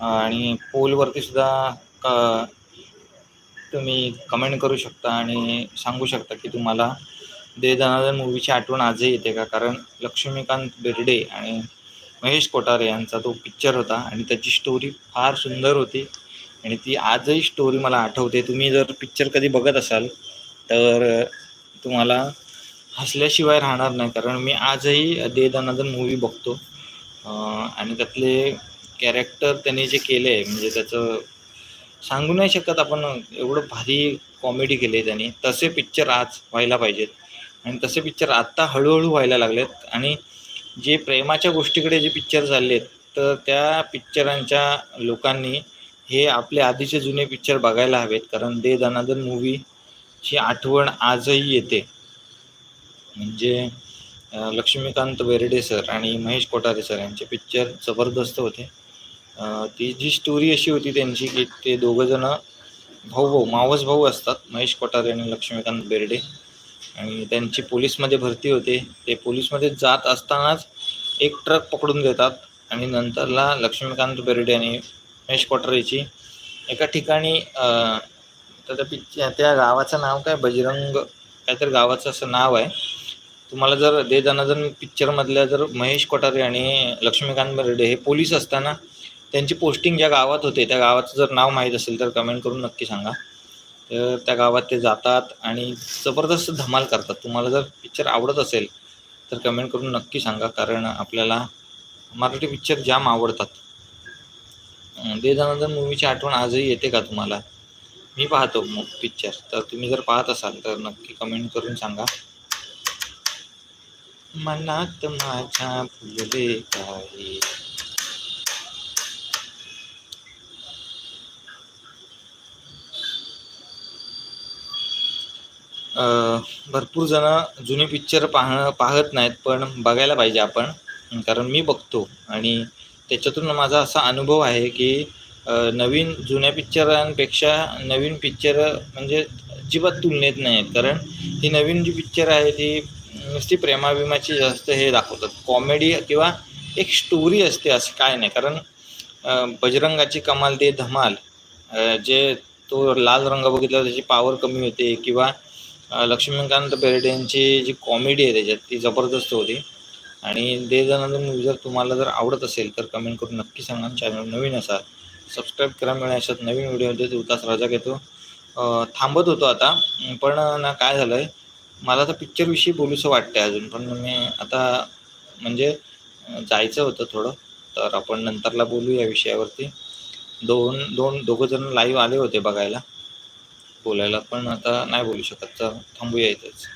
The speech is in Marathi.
आणि पोलवरती सुद्धा क तुम्ही कमेंट करू शकता आणि सांगू शकता की तुम्हाला दे दनादन मूवीची आठवण आजही येते का? कारण लक्ष्मीकांत बेर्डे आणि महेश कोठारे यांचा तो पिक्चर होता आणि त्याची स्टोरी फार सुंदर होती आणि ती आजही स्टोरी मला आठवते. तुम्ही जर पिक्चर कधी बघत असाल तर तुम्हाला हसल्याशिवाय राहणार नाही. कारण मी आजही दे दनादन मूवी बघतो. आणि त्यातले कॅरेक्टर त्याने जे केलं आहे म्हणजे त्याचं सांगू नाही शकत आपण एवढं भारी कॉमेडी केली त्याने. तसे पिक्चर आज व्हायला पाहिजेत. आणि तसे पिक्चर आत्ता हळूहळू व्हायला लागलेत. आणि जे प्रेमाच्या गोष्टीकडे जे पिक्चर चालले आहेत तर त्या पिक्चरांच्या लोकांनी हे आपले आधीचे जुने पिक्चर बघायला हवेत. कारण दे दनादन मूवीची आठवण आजही येते. म्हणजे लक्ष्मीकांत बेर्डे सर आणि महेश कोठारे सर यांचे पिक्चर जबरदस्त होते. ती जी स्टोरी अशी होती त्यांची की ते दोघंजणं भाऊ भाऊ मावस भाऊ असतात महेश कोठारे आणि लक्ष्मीकांत बेर्डे. आणि त्यांची पोलीसमध्ये भरती होते. ते पोलीसमध्ये जात असतानाच एक ट्रक पकडून देतात आणि नंतरला लक्ष्मीकांत बेर्डे आणि महेश कोठारेची एका ठिकाणी तर त्या पिक्चर त्या गावाचं नाव काय? बजरंग काहीतरी गावाचं असं नाव आहे. तुम्हाला जर दे दनादन पिक्चरमधल्या जर महेश कोठारे आणि लक्ष्मीकांत बेर्डे हे पोलीस असताना त्यांची पोस्टिंग ज्या गावात होते त्या गावाचं जर नाव माहीत असेल तर कमेंट करून नक्की सांगा. तर त्या गावात ते जातात आणि जबरदस्त धमाल करतात. तुम्हाला जर पिक्चर आवडत असेल तर कमेंट करून नक्की सांगा कारण आपल्याला मराठी पिक्चर जाम आवडतात. दे दनादन मूवीची आठवण आजही येते का तुम्हाला? मी पाहतो मग पिक्चर तर तुम्ही जर पाहत असाल तर नक्की कमेंट करून सांगा. मनात माझ्या फुलले काही भरपूर जण जुने पिक्चर पाह पाहत नाहीत पण बघायला पाहिजे आपण. कारण मी बघतो आणि त्याच्यातून माझा असा अनुभव आहे की नवीन जुन्या पिक्चरांपेक्षा नवीन पिक्चर म्हणजे अजिबात तुलनेत नाही आहेत कारण ही नवीन जी पिक्चर आहे ती नुसती प्रेमाभिमाची जास्त हे दाखवतात. कॉमेडी किंवा एक स्टोरी असते असं काय नाही. कारण बजरंगाची कमाल ते धमाल जे तो लाल रंग बघितला त्याची पॉवर कमी होते किंवा लक्ष्मीकांत बेर्डे यांची जी कॉमेडी आहे त्याच्यात ती जबरदस्त होती. आणि दे दनादन मूवी जर तुम्हाला जर आवडत असेल तर कमेंट करून नक्की सांगा चॅनल नवीन असाल सबस्क्राईब करा मिळा अशात नवीन व्हिडिओमध्ये. तुर्तास रजा घेतो. थांबत होतो आता पण ना काय झालं आहे मला आता पिक्चरविषयी बोलूसं वाटतं अजून पण मी आता म्हणजे जायचं होतं थोडं तर आपण नंतरला बोलू या विषयावरती. दोन दोन दोघं जण लाईव्ह आले होते बघायला. बोलायला पण आता नाही बोलू शकत तर थांबूया इथेच.